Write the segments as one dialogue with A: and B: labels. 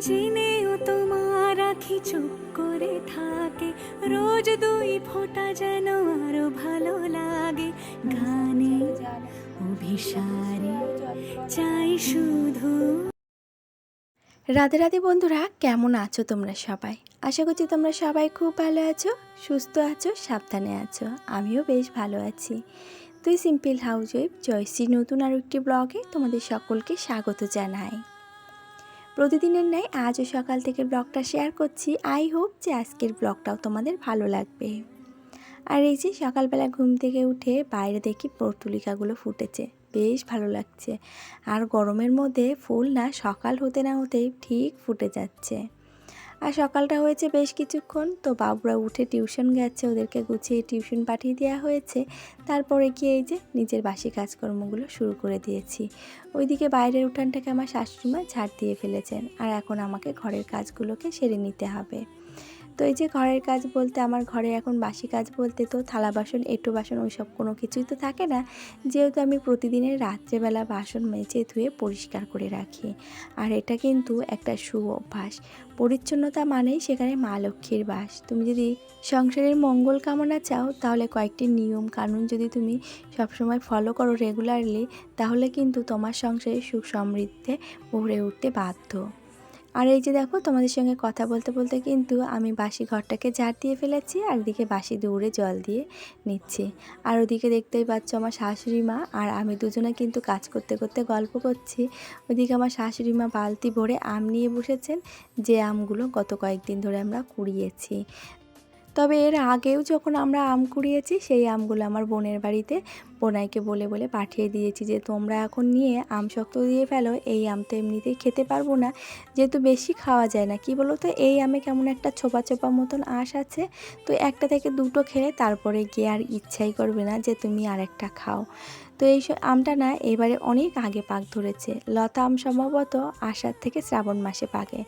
A: জেনেও তোমার আখি চুপ করে থাকে। রোজ দুই ফোঁটা যেন আরও ভালো লাগে। গানে, অভিসারে, চাই শুধু।
B: রাধে রাধে বন্ধুরা, কেমন আছো তোমরা সবাই? আশা করছি তোমরা সবাই খুব ভালো আছো, সুস্থ আছো, সাবধানে আছো। আমিও বেশ ভালো আছি। তুই সিম্পল হাউস ওয়েব, জয়শ্রী নতুন আর একটি ব্লগে তোমাদের সকলকে স্বাগত জানাই। প্রতিদিনের ন্যায় আজও সকাল থেকে ব্লগটা শেয়ার করছি। আই হোপ যে আজকের ব্লগটাও তোমাদের ভালো লাগবে। আর এই যে সকালবেলা ঘুম থেকে উঠে বাইরে দেখি পর্তুলিকাগুলো ফুটেছে। বেশ ভালো লাগছে। আর গরমের মধ্যে ফুল না সকাল হতে না হতেই ঠিক ফুটে যাচ্ছে। আর সকালটা হয়েছে বেশ কিছুক্ষণ। তো বাবুরা উঠে টিউশন গেছে, ওদেরকে গুছিয়ে টিউশন পাঠিয়ে দেওয়া হয়েছে। তারপরে গিয়ে এই যে নিজের বাসি কাজকর্মগুলো শুরু করে দিয়েছি। ওইদিকে বাইরের উঠানটাকে আমার শাশুড়িমা ঝাড় দিয়ে ফেলেছেন। আর এখন আমাকে ঘরের কাজগুলোকে সেরে নিতে হবে। তো এই যে ঘরের কাজ বলতে, আমার ঘরে এখন বাসি কাজ বলতে তো থালা বাসন, এঁটো বাসন ওইসব কোনো কিছুই তো থাকে না। যেহেতু আমি প্রতিদিনের রাত্রেবেলা বাসন মেজে ধুয়ে পরিষ্কার করে রাখি। আর এটা কিন্তু একটা সু অভ্যাস। পরিচ্ছন্নতা মানেই সেখানে মা লক্ষ্মীর বাস। তুমি যদি সংসারের মঙ্গল কামনা চাও, তাহলে কয়েকটি নিয়ম কানুন যদি তুমি সবসময় ফলো করো রেগুলারলি তাহলে কিন্তু তোমার সংসারে সুখ সমৃদ্ধে ভরে উঠতে বাধ্য। আর এই যে দেখো, তোমাদের সঙ্গে কথা বলতে বলতে কিন্তু আমি বাসি ঘরটাকে ঝাড় দিয়ে ফেলেছি আর এদিকে বাসি দৌড়ে জল দিয়ে নিচ্ছি। আর ওদিকে দেখতেই পাচ্ছ আমার শাশুড়ি মা আর আমি দুজনে কিন্তু কাজ করতে করতে গল্প করছি। ওদিকে আমার শাশুড়ি মা বালতি ভরে আম নিয়ে বসেছেন, যে আমগুলো গত কয়েকদিন ধরে আমরা কুড়িয়েছি। তবে এর আগেও যখন আমরা আম কুড়িয়েছি, সেই আমগুলো আমার বোনের বাড়িতে বোনাইকে বলে বলে পাঠিয়ে দিয়েছি যে, তোমরা এখন নিয়ে আম শক্ত দিয়ে ফেলো, এই আম তো এমনিতেই খেতে পারব না। যেহেতু বেশি খাওয়া যায় না, কি বলো তো এই আমে কেমন একটা ছোপা ছোপা মতন আঁশ আছে। তো একটা থেকে দুটো খেলে তারপরে গিয়ে আর ইচ্ছাই করবে না যে, তুমি আর একটা খাও। তো এই আমটা না এবারে অনেক আগে পাক ধরেছে। লতা আম সম্ভবত আষাঢ় থেকে শ্রাবণ মাসে পাকে।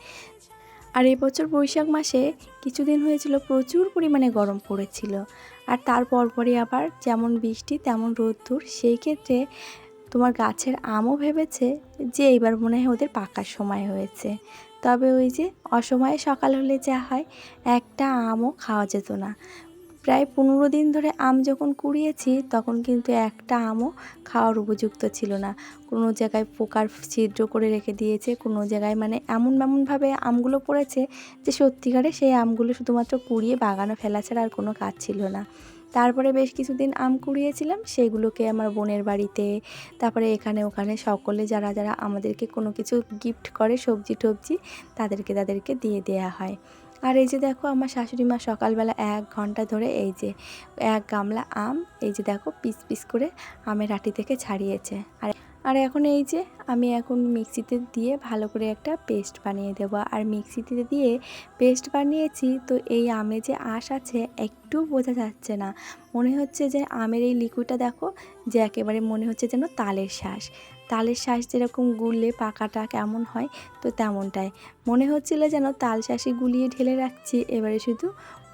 B: আর এবছর বছর বৈশাখ মাসে কিছুদিন হয়েছিল প্রচুর পরিমাণে গরম পড়েছিল। আর তার পরপরই আবার যেমন বৃষ্টি, তেমন রোদ্দুর, সেই ক্ষেত্রে তোমার গাছের আমও ভেবেছে যে এইবার মনে হয় ওদের পাকার সময় হয়েছে। তবে ওই যে অসময়ে সকাল হলে যা হয়, একটা আমও খাওয়া যেত না। প্রায় পনেরো দিন ধরে আম যখন কুড়িয়েছি, তখন কিন্তু একটা আমও খাওয়ার উপযুক্ত ছিল না। কোনো জায়গায় পোকার ছিদ্র করে রেখে দিয়েছে, কোনো জায়গায় মানে এমন এমনভাবে আমগুলো পড়েছে যে সত্যিকারে সেই আমগুলো শুধুমাত্র কুড়িয়ে বাগানো ফেলা ছাড়া আর কোনো কাজ ছিল না। তারপরে বেশ কিছুদিন আম কুড়িয়েছিলাম, সেগুলোকে আমার বোনের বাড়িতে, তারপরে এখানে ওখানে সকলে যারা যারা আমাদেরকে কোনো কিছু গিফট করে সবজি টবজি তাদেরকে তাদেরকে দিয়ে দেয়া হয়। আর এই যে দেখো আমার শাশুড়ি মা সকালবেলা এক ঘণ্টা ধরে এই যে এক গামলা আম, এই যে দেখো পিস পিস করে আমের আটি থেকে ছাড়িয়েছে। আর আর এখন এই যে আমি এখন মিক্সিতে দিয়ে ভালো করে একটা পেস্ট বানিয়ে দেবো। আর মিক্সিতে দিয়ে পেস্ট বানিয়েছি তো এই আমে যে আঁশ আছে একটু বোঝা যাচ্ছে না। মনে হচ্ছে যে আমের এই লিকুইডটা দেখো যে একেবারে মনে হচ্ছে যেন তালের শ্বাস তালের শ্বাস যেরকম গুললে পাকাটা কেমন হয়, তো তেমনটাই। মনে হচ্ছিল যেন তাল শ্বাসে গুলিয়ে ঢেলে রাখছি, এবারে শুধু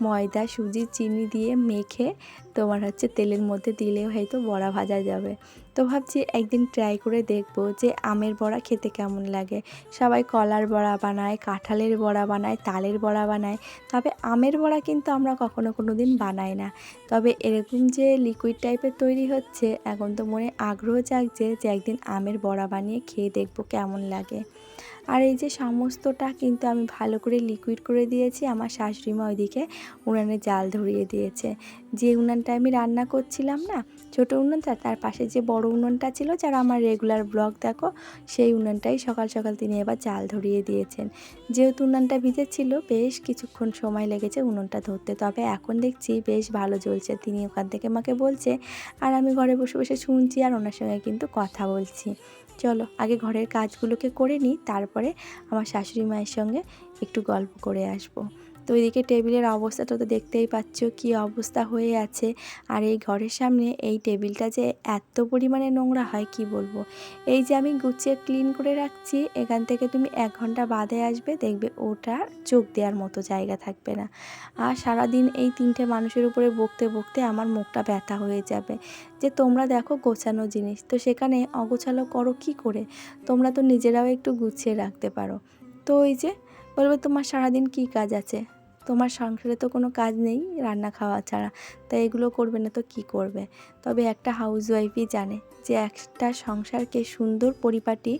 B: ময়দা, সুজি, চিনি দিয়ে মেখে তোমার হচ্ছে তেলের মধ্যে দিলেও হয়তো বড়া ভাজা যাবে। তো ভাবছি একদিন ট্রাই করে দেখব যে আমের বড়া খেতে কেমন লাগে। সবাই কলার বড়া বানায়, কাঁঠালের বড়া বানায়, তালের বড়া বানায়। তবে আমের বড়া কিন্তু আমরা কখনো কোনো দিন বানাই না। তবে এরকম যে লিকুইড টাইপের তৈরি হচ্ছে, এখন তো মনে আগ্রহ জাগছে যে একদিন আমের বড়া বানিয়ে খেয়ে দেখব কেমন লাগে। আর এই যে সমস্তটা কিন্তু আমি ভালো করে লিকুইড করে দিয়েছি। আমার শাশুড়িমা ওইদিকে উনানে জাল ধরিয়ে দিয়েছে। যে উনানটা আমি রান্না করছিলাম না, ছোট উনুনটা, তার পাশে যে বড় উনুনটা ছিল, যারা আমার রেগুলার ব্লগ দেখো, সেই উনুনটাই সকাল সকাল তিনি এবার জাল ধরিয়ে দিয়েছেন। যেহেতু উনুনটা ভিজেছিল, বেশ কিছুক্ষণ সময় লেগেছে উনুনটা ধরতে। তবে এখন দেখছি বেশ ভালো জ্বলছে। তিনি ওখান থেকে আমাকে বলছে, আর আমি ঘরে বসে বসে শুনছি আর ওনার সঙ্গে কিন্তু কথা বলছি। চলো, আগে ঘরের কাজগুলোকে করে নিই, তারপরে আমার শাশুড়ি মায়ের সঙ্গে একটু গল্প করে আসব। তো ওইদিকে টেবিলের অবস্থাটা তো দেখতেই পাচ্ছ কি অবস্থা হয়ে আছে। আর এই ঘরের সামনে এই টেবিলটা যে এত পরিমাণে নোংরা হয় কি বলব? এই যে আমি গুছিয়ে ক্লিন করে রাখছি, এখান থেকে তুমি এক ঘণ্টা বাদে আসবে, দেখবে ওটা চোখ দেওয়ার মতো জায়গা থাকবে না। আর সারাদিন এই তিনটে মানুষের উপরে বকতে বকতে আমার মুখটা ব্যথা হয়ে যাবে। যে তোমরা দেখো গোছানো জিনিস, তো সেখানে অগোছালো করো কি করে? তোমরা তো নিজেরাও একটু গুছিয়ে রাখতে পারো। তো ওই যে বলবে, তোমার সারাদিন কী কাজ আছে? তোমার সংসারে তো কোনো কাজ নেই রান্না খাওয়া ছাড়া, তাই এগুলো করবে না, তো কি করবে? তবে একটা হাউসওয়াইফই জানে যে একটা সংসারকে সুন্দর পরিপাটি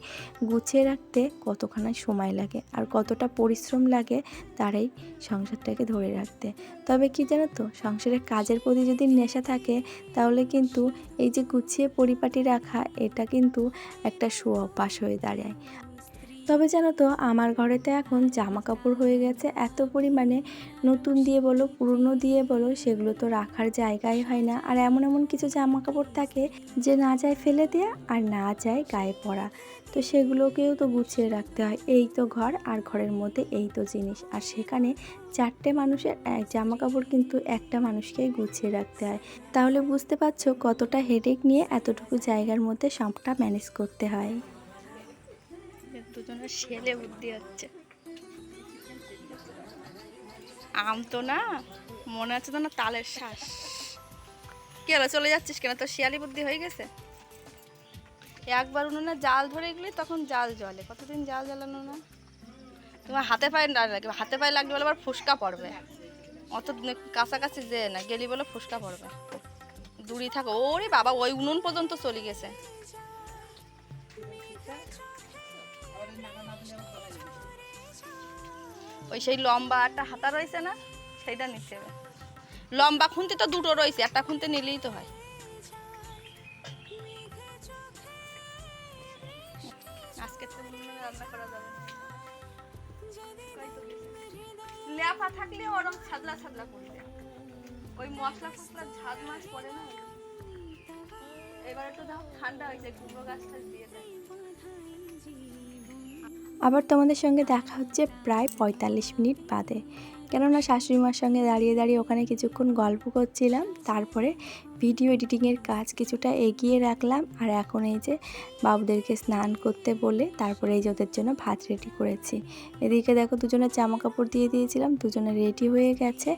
B: গুছিয়ে রাখতে কতখানি সময় লাগে আর কতটা পরিশ্রম লাগে তারাই সংসারটাকে ধরে রাখতে। তবে কি জানো তো, সংসারের কাজের প্রতি যদি নেশা থাকে, তাহলে কিন্তু এই যে গুছিয়ে পরিপাটি রাখা, এটা কিন্তু একটা সু অভ্যাস হয়ে দাঁড়ায়। তবে জানো তো, আমার ঘরেতে এখন জামা কাপড় হয়ে গেছে, এত পরিমাণে নতুন দিয়ে বলো, পুরনো দিয়ে বলো, সেগুলো তো রাখার জায়গাই হয় না। আর এমন এমন কিছু জামা কাপড় থাকে যে না যায় ফেলে দেয়া আর না যায় গায়ে পরা তো সেগুলোকেও তো গুছিয়ে রাখতে হয়। এই তো ঘর আর ঘরের মধ্যে এই তো জিনিস। আর সেখানে চারটে মানুষের এক জামা কাপড় কিন্তু একটা মানুষকেই গুছিয়ে রাখতে হয়। তাহলে বুঝতে পারছ কতটা হেডেক নিয়ে এতটুকু জায়গার মধ্যে সবটা ম্যানেজ করতে হয়।
C: দুজনের ছেলে বুদ্ধি হচ্ছে। আম তো না, মনে হচ্ছে তো না তালের শ্বাস। কি চলে যাচ্ছিস কেন? তোর শিয়ালি বুদ্ধি হয়ে গেছে? একবার উনুনে জাল ধরে গেলে তখন জাল জ্বলে। কতদিন জাল জ্বালানো না? তোমার হাতে পায়ে না লাগবে হাতে পায়ে লাগলে বলে আবার ফুসকা পড়বে। অত কাছাকাছি যে না, গেলি বলে ফুসকা পড়বে। দূরে থাকো। ওরে বাবা, ওই উনুন পর্যন্ত চলে গেছে। ওই সেই লম্বা একটা হাতা রয়েছে না, সেইটা নিতে হবে। লম্বা খুন্তি তো দুটো রয়েছে, একটা খুন্তি নিলেই তো হয়। আজকে তো না। থাকলে ওরম ছাদলা ছাদলা করবে। ওই মশলা ফসলা ঝাল মাছ পড়ে না? এবার একটু দেখো ঠান্ডা হয়েছে কুমড়ো গাছ টাছ দিয়ে দেয়।
B: আবার তোমাদের সঙ্গে দেখা হচ্ছে প্রায় পঁয়তাল্লিশ মিনিট বাদে। কেননা শাশুড়ি মার সঙ্গে দাঁড়িয়ে দাঁড়িয়ে ওখানে কিছুক্ষণ গল্প করছিলাম, তারপরে ভিডিও এডিটিংয়ের কাজ কিছুটা এগিয়ে রাখলাম আর এখন এই যে বাবুদেরকে স্নান করতে বলে তারপরে এই যে ওদের জন্য ভাত রেডি করেছি। এদিকে দেখো দুজনের জামা কাপড় দিয়ে দিয়েছিলাম, দুজনে রেডি হয়ে গেছে।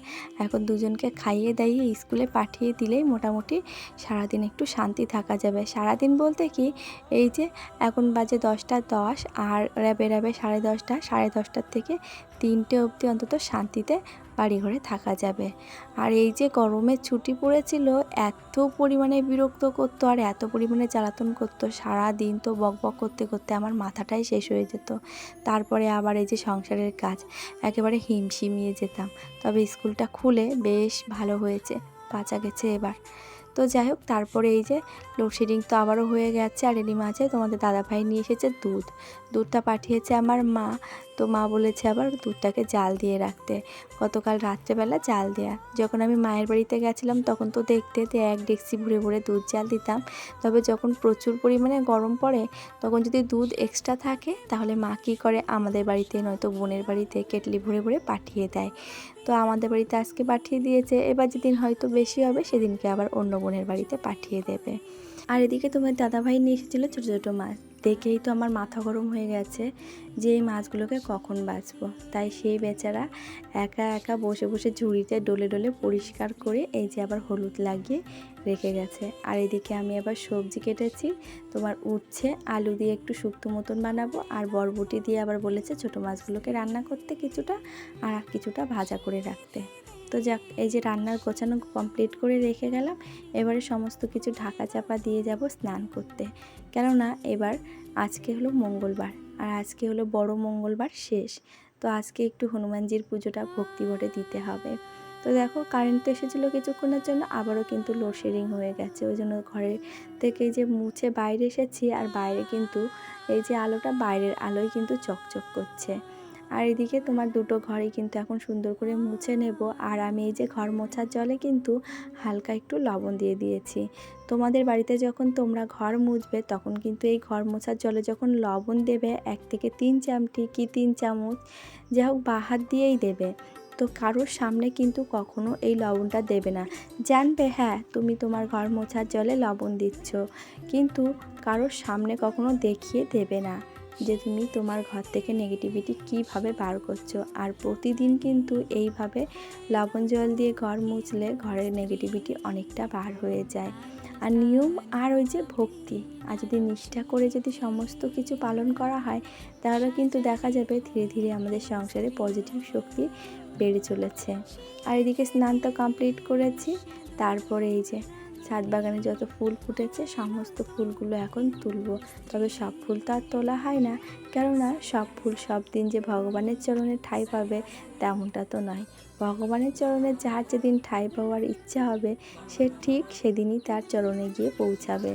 B: এখন দুজনকে খাইয়ে দাইয়ে স্কুলে পাঠিয়ে দিলেই মোটামুটি সারাদিন একটু শান্তি থাকা যাবে। সারাদিন বলতে কি, এই যে এখন বাজে দশটা দশ আর র্যাবে র্যাবে সাড়ে দশটা, সাড়ে দশটার থেকে তিনটে অবধি অন্তত শান্তিতে বাড়ি ঘরে থাকা যাবে। আর এই যে গরমের ছুটি পড়েছিল, এত পরিমাণে বিরক্ত করতো আর এত পরিমাণে জ্বালাতন করতো সারা দিন তো বক বক করতে করতে আমার মাথাটাই শেষ হয়ে যেত। তারপরে আবার এই যে সংসারের কাজ, একেবারে হিমশিমিয়ে যেতাম। তবে স্কুলটা খুলে বেশ ভালো হয়েছে, বাঁচা গেছে এবার। তো যাই হোক, তারপরে এই যে লোডশেডিং তো আবারও হয়ে গেছে আর এরই মাঝে তোমাদের দাদাভাই নিয়ে এসেছে দুধ। দুধটা পাঠিয়েছে আমার মা, তো মা বলেছে আবার দুধটাকে জাল দিয়ে রাখতে। গতকাল রাত্রেবেলা জাল দেয়া। যখন আমি মায়ের বাড়িতে গেছিলাম তখন তো দেখতে যে এক ডেক্সি ভরে ভরে দুধ জাল দিতাম। তবে যখন প্রচুর পরিমাণে গরম পড়ে, তখন যদি দুধ এক্সট্রা থাকে, তাহলে মা কী করে আমাদের বাড়িতে নয়তো বোনের বাড়িতে কেটলি ভরে ভরে পাঠিয়ে দেয়। তো আমাদের বাড়িতে আজকে পাঠিয়ে দিয়েছে। এবার যেদিন হয়তো বেশি হবে, সেদিনকে আবার অন্য বোনের বাড়িতে পাঠিয়ে দেবে। আর এদিকে তোমার দাদাভাই নিয়ে এসেছিল ছোটো ছোটো মাছ। দেখেই তো আমার মাথা গরম হয়ে গেছে যে এই মাছগুলোকে কখন বাঁচবো। তাই সেই বেচারা একা একা বসে বসে ঝুড়িতে ডলে ডলে পরিষ্কার করে এই যে আবার হলুদ লাগিয়ে রেখে গেছে। আর এদিকে আমি আবার সবজি কেটেছি, তোমার উচ্ছে, আলু দিয়ে একটু শুক্তো মতন বানাবো আর বরবটি দিয়ে আবার বলেছে ছোটো মাছগুলোকে রান্না করতে কিছুটা আর কিছুটা ভাজা করে রাখতে। তো যাক, এই যে রান্নার গোছানো কমপ্লিট করে রেখে গেলাম। এবারে সমস্ত কিছু ঢাকা চাপা দিয়ে যাব স্নান করতে। কেননা এবার আজকে হলো মঙ্গলবার আর আজকে হলো বড় মঙ্গলবার শেষ। তো আজকে একটু হনুমানজির পুজোটা ভক্তি ভরে দিতে হবে। তো দেখো কারেন্ট তো এসেছিল কিছুক্ষণের জন্য, আবারও কিন্তু লোডশেডিং হয়ে গেছে। ওই জন্য ঘরে থেকে যে মুছে বাইরে এসেছি আর বাইরে কিন্তু এই যে আলোটা বাইরের আলোয় কিন্তু চকচক করছে। আর এদিকে তোমার দুটো ঘরই কিন্তু এখন সুন্দর করে মুছে নেব। আর আমি এই যে ঘর মোছার জলে কিন্তু হালকা একটু লবণ দিয়ে দিয়েছি। তোমাদের বাড়িতে যখন তোমরা ঘর মুছবে, তখন কিন্তু এই ঘর মোছার জলে যখন লবণ দেবে, এক থেকে তিন চামটি কি তিন চামচ, যা হোক বাহার দিয়েই দেবে। তো কারোর সামনে কিন্তু কখনো এই লবণটা দেবে না। জানবে হ্যাঁ তুমি তোমার ঘর মোছার জলে লবণ দিচ্ছ। কিন্তু কারোর সামনে কখনো দেখিয়ে দেবে না। যে তুমি তোমার ঘর থেকে নেগেটিভিটি কীভাবে বার করছ? আর প্রতিদিন কিন্তু এইভাবে লবণ জল দিয়ে ঘর মুছলে ঘরের নেগেটিভিটি অনেকটা বার হয়ে যায়। আর নিয়ম আর ওই যে ভক্তি, আর যদি নিষ্ঠা করে যদি সমস্ত কিছু পালন করা হয়, তাহলে কিন্তু দেখা যাবে ধীরে ধীরে আমাদের সংসারে পজিটিভ শক্তি বেড়ে চলেছে। আর এদিকে স্নান তো কমপ্লিট করেছি, তারপরে এই যে ছাদ বাগানে যত ফুল ফুটেছে, সমস্ত ফুলগুলো এখন তুলব। তবে সব ফুল তো আর তোলা হয় না। কেননা সব ফুল সব দিন যে ভগবানের চরণে ঠাঁই পাবে, তেমনটা তো নয়। ভগবানের চরণে যার যেদিন ঠাঁই পাওয়ার ইচ্ছা হবে, সে ঠিক সেদিনই তার চরণে গিয়ে পৌঁছাবে।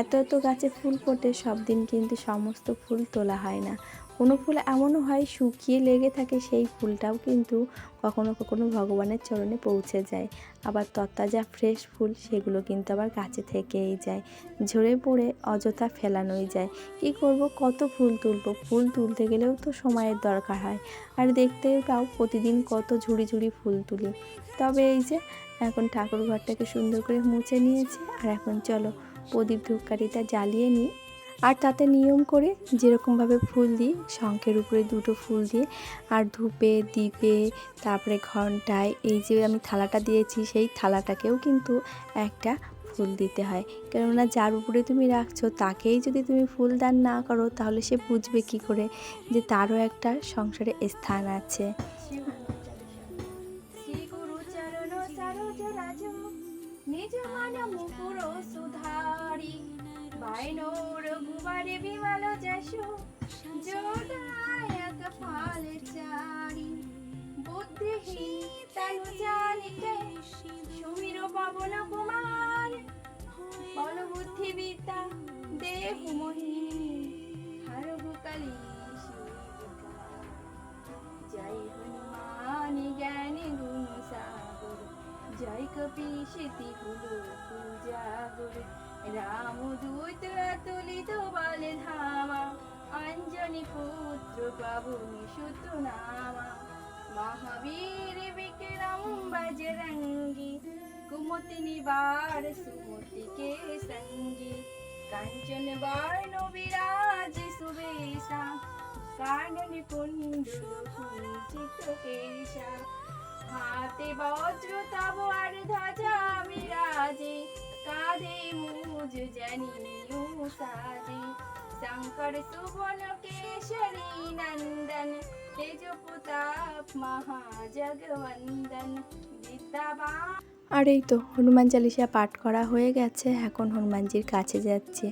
B: এত এত গাছে ফুল ফোটে, সব দিন কিন্তু সমস্ত ফুল তোলা হয় না। কোনো ফুল এমনও হয় শুকিয়ে লেগে থাকে সেই ফুলটাও কিন্তু কখনো কখনো ভগবানের চরণে পৌঁছে যায়। আবার তত্তাজা ফ্রেশ ফুল সেগুলো কিন্তু আবার গাছে থেকেই যায়। ঝরে পড়ে অযথা ফেলানোই যায়। কি করব? কত ফুল তুলবো? ফুল তুলতে গেলেও তো সময়ের দরকার হয়। আর দেখতে পাও প্রতিদিন কত ঝুড়ি ঝুড়ি ফুল তুলি। তবে এই যে, এখন ঠাকুর ঘরটাকে সুন্দর করে মুছে নিয়েছি। আর এখন চলো প্রদীপ ধূপকাঠিটা জ্বালিয়ে নিই। আর তাতে নিয়ম করে যেরকমভাবে ফুল দিই, শঙ্খের উপরে দুটো ফুল দিয়ে, আর ধূপে দ্বীপে তারপরে ঘন্টায়, এই যে আমি থালাটা দিয়েছি, সেই থালাটাকেও কিন্তু একটা ফুল দিতে হয়। কেননা যার উপরে তুমি রাখছো, তাকেই যদি তুমি ফুল দান না করো, তাহলে সে বুঝবে কি করে যে তারও একটা সংসারে স্থান আছে। নিজ মান সুধারি। বিমল যশো যোদায়ক ফল চারি। বুদ্ধিহীন তনু জানিতে সুমির পবন কুমার। বল বুদ্ধি বিদ্যা দেহু মহি হরহু কালী জয় হনুমান, জ্ঞান জয় কপিশতি গুলো পূজা গুরু রাম দূত তুলিত বল ধামা, অঞ্জনি পুত্র পাবনি সুত নামা। মহাবীর বিক্রম বজরঙ্গী, কুমতি নিবার সুমতি কে সঙ্গী? কাঞ্চন বর্ণ বিরাজ সুবেশা, কানন কুণ্ডল কুঞ্চিত কেশা। হাতে বজ্র তব আর ধ্বজা বিরাজে বিদ্যাবা। আর এই তো হনুমান চালিসা পাঠ করা হয়ে গেছে। এখন হনুমানজির কাছে যাচ্ছে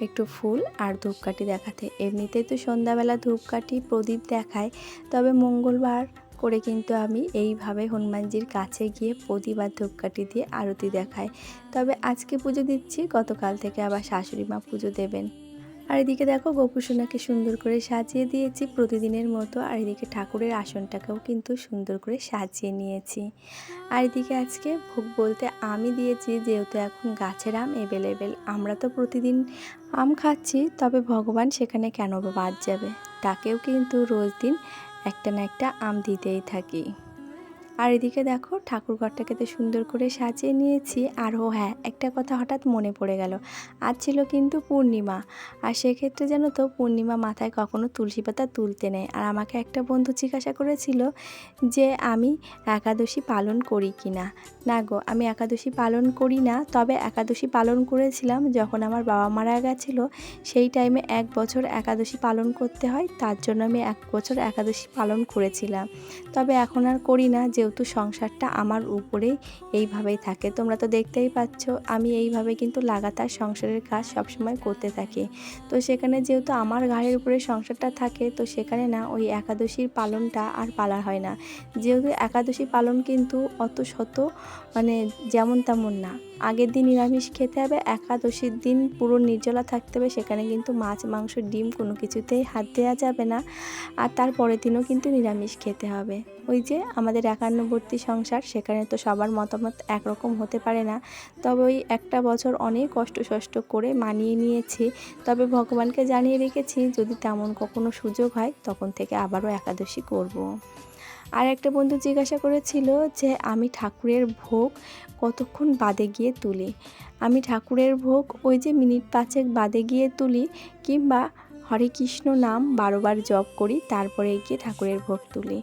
B: একটু ফুল আর ধূপকাঠি দেখাতে। এমনিতেই তো সন্ধ্যাবেলা ধূপকাঠি প্রদীপ দেখায়, তবে মঙ্গলবার করে কিন্তু আমি এইভাবে হনুমানজির কাছে গিয়ে প্রদীপ আর ধূপকাঠি দিয়ে আরতি দেখাই। তবে আজকে পুজো দিচ্ছি, গতকাল থেকে আবার শাশুড়ি মা পুজো দেবেন। আর এদিকে দেখো গোপুসোনাকে সুন্দর করে সাজিয়ে দিয়েছি প্রতিদিনের মতো, আর এদিকে ঠাকুরের আসনটাকেও কিন্তু সুন্দর করে সাজিয়ে নিয়েছি। আর এদিকে আজকে ভোগ বলতে আমি দিয়েছি, যেহেতু এখন গাছের আম অ্যাভেলেবেল আমরা তো প্রতিদিন আম খাচ্ছি, তবে ভগবান সেখানে কেন বাদ যাবে? তাকেও কিন্তু রোজ দিন একটা না একটা আম দিতেই থাকি। আর এদিকে দেখো, ঠাকুর ঘরটাকে তো সুন্দর করে সাজিয়ে নিয়েছি। আর ও হ্যাঁ একটা কথা হঠাৎ মনে পড়ে গেল। আজ ছিল কিন্তু পূর্ণিমা। আর সেক্ষেত্রে যেন তো, পূর্ণিমা মাথায় কখনো তুলসী পাতা তুলতে নেই। আর আমাকে একটা বন্ধু জিজ্ঞাসা করেছিল যে, আমি একাদশী পালন করি কি না না গো, আমি একাদশী পালন করি না। তবে একাদশী পালন করেছিলাম যখন আমার বাবা মারা গেছিল। সেই টাইমে এক বছর একাদশী পালন করতে হয়। তার জন্য আমি এক বছর একাদশী পালন করেছিলাম। তবে এখন আর করি না। যেহেতু সংসারটা আমার উপরে এইভাবেই থাকে। তোমরা তো দেখতেই পাচ্ছ, আমি এইভাবে কিন্তু লাগাতার সংসারের কাজ সবসময় করতে থাকি। তো সেখানে যেহেতু আমার ঘাড়ের উপরে সংসারটা থাকে, তো সেখানে না ওই একাদশীর পালনটা আর পালা হয় না। যেহেতু একাদশী পালন কিন্তু অত শত মানে যেমন তেমন না। আগের দিন নিরামিষ খেতে হবে, একাদশীর দিন পুরো নির্জলা থাকতে হবে, সেখানে কিন্তু মাছ, মাংস, ডিম কোনো কিছুতেই হাত দেওয়া যাবে না। আর তার পরের দিনও কিন্তু নিরামিষ খেতে হবে। ওই যে আমাদের একান্নবর্তী সংসার, সেখানে তো সবার মতামত একরকম হতে পারে না। তবে ওই একটা বছর অনেক কষ্ট সষ্ট করে মানিয়ে নিয়েছি। তবে ভগবানকে জানিয়ে রেখেছি, যদি তেমন কখনো সুযোগ হয়, তখন থেকে আবারও একাদশী করব। আর একটা বন্ধু জিজ্ঞাসা করেছিল যে, আমি ঠাকুরের ভোগ কতক্ষণ বাদে গিয়ে তুলি? আমি ঠাকুরের ভোগ ওই যে মিনিট পাঁচেক বাদে গিয়ে তুলি, কিংবা হরে কৃষ্ণ নাম বারোবার জপ করি, তারপরে গিয়ে ঠাকুরের ভোগ তুলি।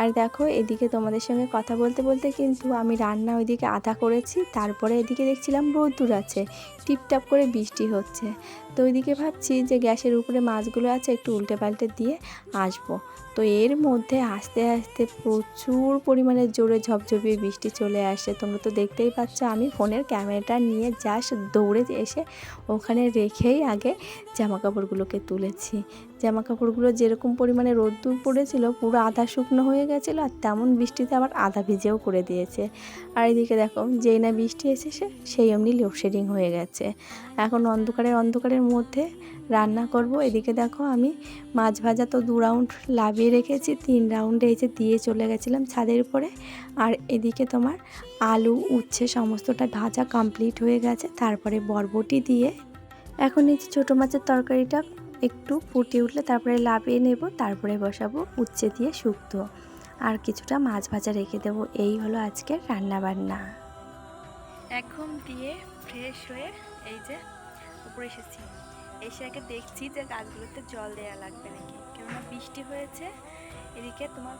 B: আর দেখো, এদিকে তোমাদের সঙ্গে কথা বলতে বলতে কিন্তু আমি রান্না ওইদিকে আধা করেছি, তারপরে এদিকে দেখছিলাম রোদ্দুর আছে, টিপটাপ করে বৃষ্টি হচ্ছে। তো ওইদিকে ভাবছি যে গ্যাসের উপরে মাছগুলো আছে একটু উল্টে পাল্টে দিয়ে আসব। তো এর মধ্যে আস্তে আস্তে প্রচুর পরিমাণে জোরে ঝপঝপিয়ে বৃষ্টি চলে আসে। তোমরা তো দেখতেই পাচ্ছ, আমি ফোনের ক্যামেরাটা নিয়ে জাস্ট দৌড়ে এসে ওখানে রেখেই আগে জামাকাপড়গুলোকে তুলেছি। জামা কাপড়গুলো যেরকম পরিমাণে রোদ্দুর পড়েছিল, পুরো আধা শুকনো হয়ে গেছিল আর তেমন বৃষ্টিতে আবার আধা ভিজেও করে দিয়েছে। আর এদিকে দেখো, যেই না বৃষ্টি এসেছে, সেই অমনি লোডশেডিং হয়ে গেছে। এখন অন্ধকারের অন্ধকারের মধ্যে রান্না করব। এদিকে দেখো, আমি মাছ ভাজা তো দু রাউন্ড লাভিয়ে রেখেছি, তিন রাউন্ডে যে দিয়ে চলে গেছিলাম ছাদের উপরে। আর এদিকে তোমার আলু, উচ্ছে সমস্তটা ভাজা কমপ্লিট হয়ে গেছে, তারপরে বরবটি দিয়ে। এখন এই যে ছোটো মাছের তরকারিটা একটু ফুটে উঠলে তারপরে লাভিয়ে নেব, তারপরে বসাবো উচ্ছে দিয়ে শুক্তো। আর কিছুটা মাছ ভাজা রেখে দেবো, এই হলো আজকের রান্না বান্না
C: এক ঘুম দিয়ে ফ্রেশ হয়ে এই যে উপরে এসেছি। এসে আগে দেখছি যে গাছগুলোতে জল দেওয়া লাগবে নাকি। কেননা বৃষ্টি হয়েছে, এদিকে তোমার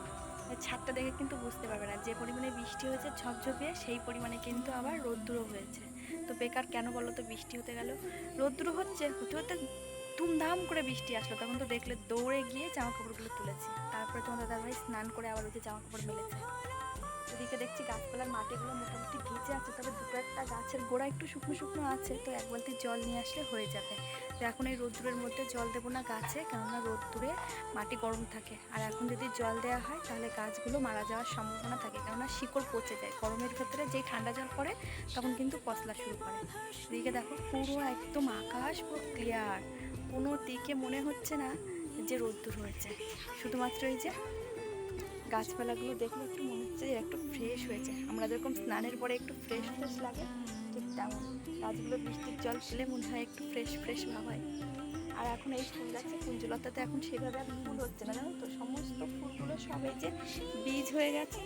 C: ছাদটা দেখে কিন্তু বুঝতে পারবে না। যে পরিমাণে বৃষ্টি হয়েছে ঝপঝপিয়ে, সেই পরিমাণে কিন্তু আবার রোদ্দুরও হয়েছে। তো বেকার কেন বলো তো বৃষ্টি হতে গেল? রোদ্দুরও হচ্ছে, হতে হতে ধুমধাম করে বৃষ্টি আসলো। তখন তো দেখলে দৌড়ে গিয়ে জামা কাপড়গুলো তুলেছি। তারপরে তোমার দাদাভাই স্নান করে আবার যে জামা কাপড় মেলেছে। এদিকে দেখছি গাছপালার মাটিগুলো মোটামুটি ভিজে আছে, তবে দুটো একটা গাছের গোড়া একটু শুকনো শুকনো আছে, তো এক বালতি জল নিয়ে আসলে হয়ে যাবে। তো এখন এই রোদ্দুরের মধ্যে জল দেবো না গাছে, কেননা রোদ্দুরে মাটি গরম থাকে। আর এখন যদি জল দেওয়া হয়, তাহলে গাছগুলো মারা যাওয়ার সম্ভাবনা থাকে, কেননা শিকড় পচে যায়। গরমের ভেতরে যেই ঠান্ডা জল পড়ে, তখন কিন্তু পচলা শুরু করে। এদিকে দেখো পুরো একদম আকাশ পুরো ক্লিয়ার কোনো দিকে মনে হচ্ছে না যে রোদ্দুর হয়েছে। শুধুমাত্র এই যে গাছপালাগুলো দেখলে একটু মনে হচ্ছে যে একটু ফ্রেশ হয়েছে। আমরা যেরকম স্নানের পরে একটু ফ্রেশ ফ্রেশ লাগে, ঠিক তেমন। গাছগুলো বৃষ্টির জল খেলে মনে হয় একটু ফ্রেশ ফ্রেশ ভাব হয়। আর এখন এই ফুল গাছে কুঞ্জলতাতে এখন সেভাবে আর ফুল হচ্ছে না, জানো তো? সমস্ত ফুলগুলো সবাই যে বীজ হয়ে গেছে।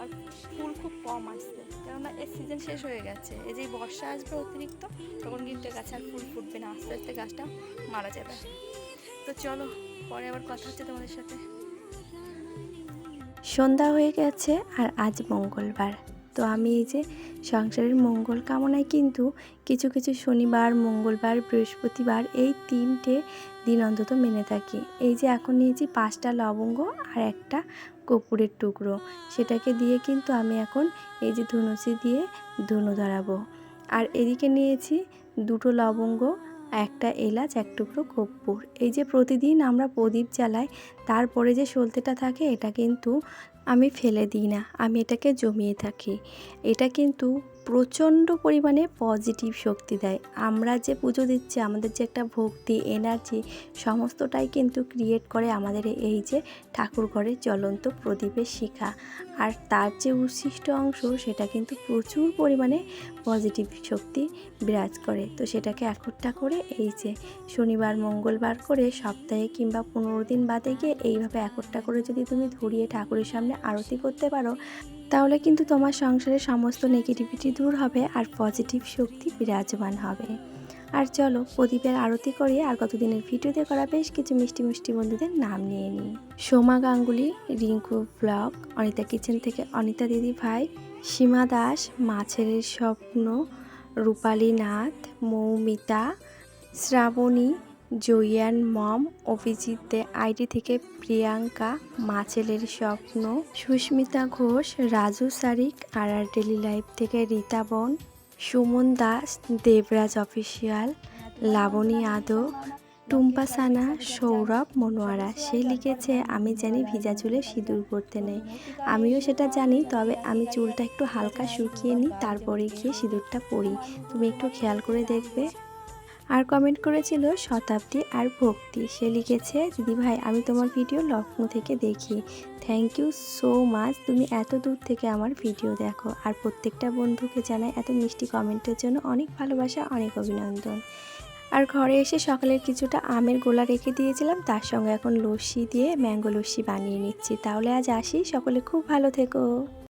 C: আর ফুল খুব কম আসছে। কেননা এর সিজন শেষ হয়ে গেছে। এই যে বর্ষা আসবে অতিরিক্ত, তখন কিন্তু গাছে আর ফুল ফুটবে না। আস্তে আস্তে গাছটা মারা যাবে। তো চলো, পরে আবার কথা হচ্ছে তোমাদের সাথে।
B: সন্ধ্যা হয়ে গেছে আর আজ মঙ্গলবার। তো আমি এই যে সংসারের মঙ্গল কামনায় কিন্তু কিছু কিছু শনিবার, মঙ্গলবার, বৃহস্পতিবার এই তিনটে দিন অন্তত মেনে থাকি। এই যে এখন নিয়েছি পাঁচটা লবঙ্গ আর একটা কপুরের টুকরো। সেটাকে দিয়ে কিন্তু আমি এখন এই যে ধনুচি দিয়ে ধনু ধরাবো। আর এদিকে নিয়েছি দুটো লবঙ্গ, একটা এলাচ, এক টুকরো কর্পূর। এই যে প্রতিদিন আমরা প্রদীপ জ্বালাই, তারপরে যে সলতেটা থাকে, এটা কিন্তু আমি ফেলে দিই না, আমি এটাকে জমিয়ে থাকি। এটা কিন্তু প্রচণ্ড পরিমাণে পজিটিভ শক্তি দেয়। আমরা যে পুজো দিচ্ছি, আমাদের যে একটা ভক্তি এনার্জি সমস্তটাই কিন্তু ক্রিয়েট করে আমাদের এই যে ঠাকুর ঘরে জ্বলন্ত প্রদীপের শিখা। আর তার যে উচ্ছিষ্ট অংশ, সেটা কিন্তু প্রচুর পরিমাণে পজিটিভ শক্তি বিরাজ করে। তো সেটাকে একট্টা করে এই যে শনিবার, মঙ্গলবার করে সপ্তাহে কিংবা পনেরো দিন বাদে গিয়ে এইভাবে একট্টা করে যদি তুমি ধরিয়ে ঠাকুরের সামনে আরতি করতে পারো, তাহলে কিন্তু তোমার সংসারের সমস্ত নেগেটিভিটি দূর হবে আর পজিটিভ শক্তি বিরাজমান হবে। আর চলো প্রদীপের আরতি করিয়ে আর কতদিনের ভিডিওতে করা বেশ কিছু মিষ্টি মিষ্টি বন্ধুদের নাম নিয়ে নিই। সোমা গাঙ্গুলি, রিঙ্কু ব্লগ, অনিতা কিচেন থেকে অনিতা দিদি ভাই, সীমা দাস মাছের স্বপ্ন, রূপালী নাথ, মৌমিতা, শ্রাবণী জয়ান মম অভিজিৎ দে আইডি থেকে প্রিয়াঙ্কা মাছেলের স্বপ্ন, সুস্মিতা ঘোষ, রাজু সারিক আর আর ডেলি লাইফ থেকে রীতা বন, সুমন দাস, দেবরাজ অফিসিয়াল, লাবণী যাদব টুম্পা সানা, সৌরভ, মনোয়ারা। সে লিখেছে, আমি জানি ভিজা চুলে সিঁদুর করতে নেই। আমিও সেটা জানি, তবে আমি চুলটা একটু হালকা শুকিয়ে নিই, তারপরে গিয়ে সিঁদুরটা পরি। তুমি একটু খেয়াল করে দেখবে। আর কমেন্ট করেছিল শতাব্দী আর ভক্তি। সে লিখেছে, দিদি ভাই, আমি তোমার ভিডিও লখনৌ থেকে দেখি। থ্যাংক ইউ সো মাচ তুমি এত দূর থেকে আমার ভিডিও দেখো। আর প্রত্যেকটা বন্ধুকে জানাই এত মিষ্টি কমেন্টের জন্য অনেক ভালোবাসা, অনেক অভিনন্দন। আর ঘরে এসে সকালের কিছুটা আমের গোলা রেখে দিয়েছিলাম। তার সঙ্গে এখন লস্যি দিয়ে ম্যাঙ্গো লস্যি বানিয়ে নিচ্ছি। তাহলে আজ আসি। সকলে খুব ভালো থেকো।